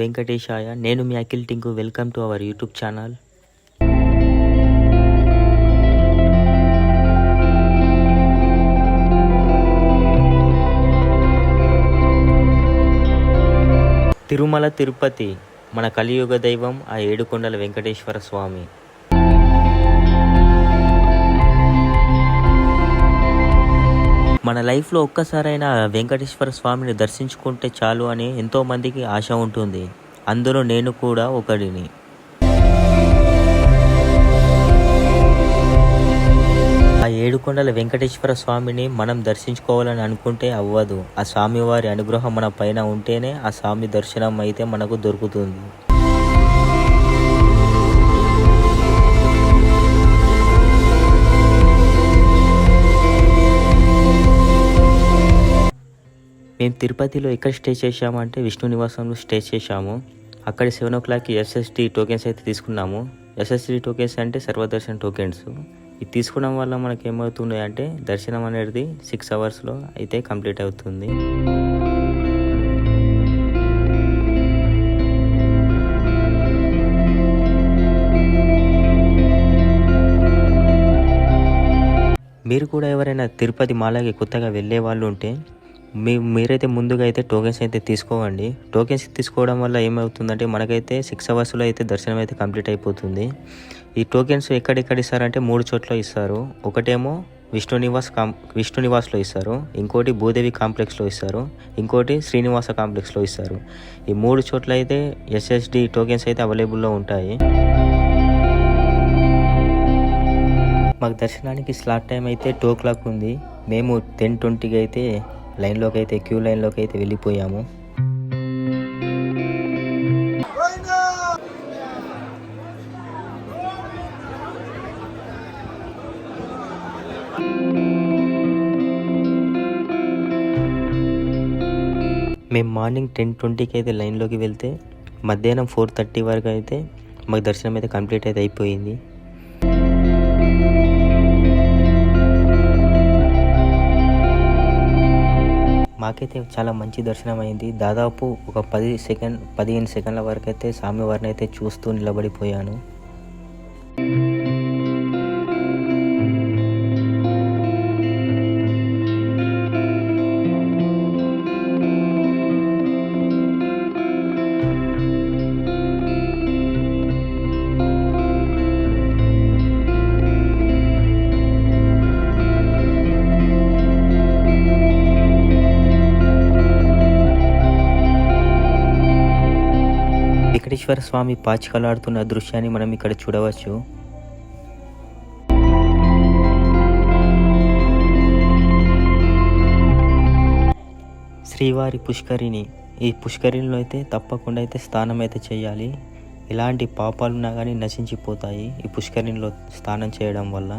వెంకటేశాయ నేను మీ Akhil Tinku welcome to our YouTube channel. Tirumala Tirupati మన కలియుగ దైవం ఆ ఏడుకొండల వెంకటేశ్వర స్వామి. మన లైఫ్లో ఒక్కసారైనా వెంకటేశ్వర స్వామిని దర్శించుకుంటే చాలు అని ఎంతోమందికి ఆశ ఉంటుంది. అందులో నేను కూడా ఒకడిని. ఆ ఏడుకొండల వెంకటేశ్వర స్వామిని మనం దర్శించుకోవాలని అనుకుంటే అవ్వదు. ఆ స్వామివారి అనుగ్రహం మన పైన ఉంటేనే ఆ స్వామి దర్శనం అయితే మనకు దొరుకుతుంది. మేము తిరుపతిలో ఎక్కడ స్టే చేశామంటే విష్ణు నివాసంలో స్టే చేశాము. అక్కడ సెవెన్ ఓ క్లాక్కి ఎస్ఎస్డి టోకెన్స్ అయితే తీసుకున్నాము. ఎస్ఎస్టీ టోకెన్స్ అంటే సర్వదర్శన్ టోకెన్స్. ఇది తీసుకోవడం వల్ల మనకి ఏమవుతున్నాయి అంటే దర్శనం అనేది సిక్స్ అవర్స్లో అయితే కంప్లీట్ అవుతుంది. మీరు కూడా ఎవరైనా తిరుపతి మాలాగే కొత్తగా వెళ్ళే వాళ్ళు ఉంటే మీ మీరైతే ముందుగా అయితే టోకెన్స్ అయితే తీసుకోవండి. టోకెన్స్ తీసుకోవడం వల్ల ఏమవుతుందంటే మనకైతే సిక్స్ అవర్స్లో అయితే దర్శనం అయితే కంప్లీట్ అయిపోతుంది. ఈ టోకెన్స్ ఎక్కడెక్కడ ఇస్తారంటే మూడు చోట్ల ఇస్తారు. ఒకటేమో విష్ణు నివాస్ కాం విష్ణు నివాస్లో ఇస్తారు. ఇంకోటి భూదేవి కాంప్లెక్స్లో ఇస్తారు. ఇంకోటి శ్రీనివాస కాంప్లెక్స్లో ఇస్తారు. ఈ మూడు చోట్ల అయితే ఎస్ఎస్డి టోకెన్స్ అయితే అవైలబుల్లో ఉంటాయి. మాకు దర్శనానికి స్లాట్ టైం అయితే టూ ఓ క్లాక్ ఉంది. మేము టెన్ ట్వంటీకి అయితే లైన్లోకి అయితే క్యూ లైన్లోకి అయితే వెళ్ళిపోయాము. మేము మార్నింగ్ టెన్ ట్వంటీకి అయితే లైన్లోకి వెళ్తే మధ్యాహ్నం ఫోర్ థర్టీ వరకు అయితే మాకు దర్శనం అయితే కంప్లీట్ అయితే అయిపోయింది. మాకైతే చాలా మంచి దర్శనం అయింది దాదాపు ఒక పది సెకండ్ పదిహేను సెకండ్ల వరకు అయితే స్వామివారిని అయితే చూస్తూ నిలబడిపోయాను. వెంకటేశ్వర స్వామి పాచికలాడుతున్న దృశ్యాన్ని మనం ఇక్కడ చూడవచ్చు. శ్రీవారి పుష్కరిణి. ఈ పుష్కరిణిలో అయితే తప్పకుండా అయితే స్నానం అయితే చేయాలి. ఎలాంటి పాపాలున్నా కానీ నశించిపోతాయి ఈ పుష్కరిణిలో స్నానం చేయడం వల్ల.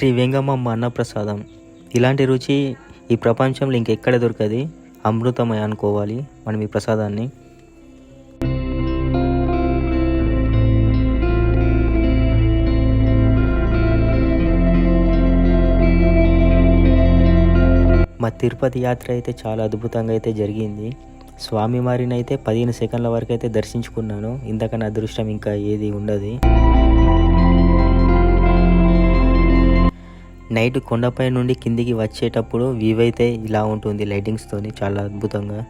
శ్రీ వెంగమ్మ అన్నప్రసాదం. ఇలాంటి రుచి ఈ ప్రపంచంలో ఇంకెక్కడ దొరకది? అమృతమయ అనుకోవాలి మనం ఈ ప్రసాదాన్ని. మా తిరుపతి యాత్ర అయితే చాలా అద్భుతంగా అయితే జరిగింది. స్వామివారిని అయితే పదిహేను సెకండ్ల వరకు అయితే దర్శించుకున్నాను. ఇంతకన్నా అదృష్టం ఇంకా ఏది ఉండదు. నైట్ కొండపై నుండి కిందికి వచ్చేటప్పుడు వ్యూ అయితే ఇలా ఉంటుంది లైటింగ్స్తోని చాలా అద్భుతంగా.